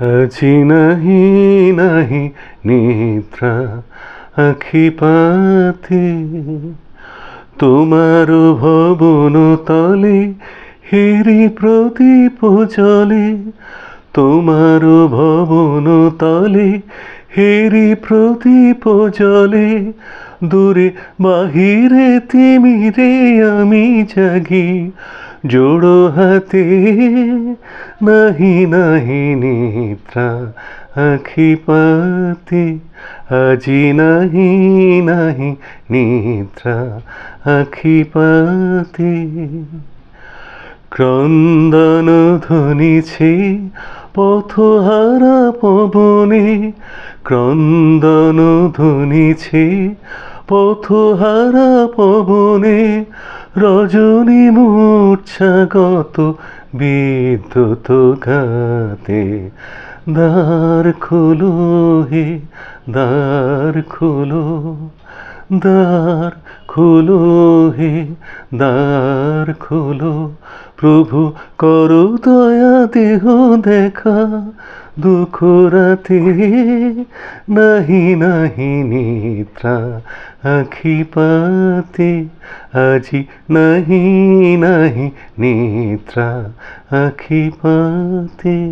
আজি নাহি নাহি নিদ্রা আখি পাতে। তোমার ভবন তলে হিরি প্রদীপ জলে তোমার ভবন তলে হেরি প্রদীপ জলে দূরে বাহিরে তিমিরে আমি জাগি। জোড়ো হাতে নাহি নাহি নিদ্রা আখি পাতে, আজি নাহি নাহি নিদ্রা আখি পাতে। ক্রন্দন ধ্বনিছে পথহারা পবনে ক্রন্দন ধ্বনিছে পথহারা পবনে রজনী মূর্ছাগত বিদ্যুৎ গাতে। দ্বার খোলো হে, দ্বার খোলো। দ্বার খোলো হে দ্বার খোলো। প্রভু করো দয়া, দেহ দেখা। দুঃখ রাতে নাহি নাহি নিদ্রা আখি পাতে। আজি নাহি নাহি নিদ্রা আখি পাতে।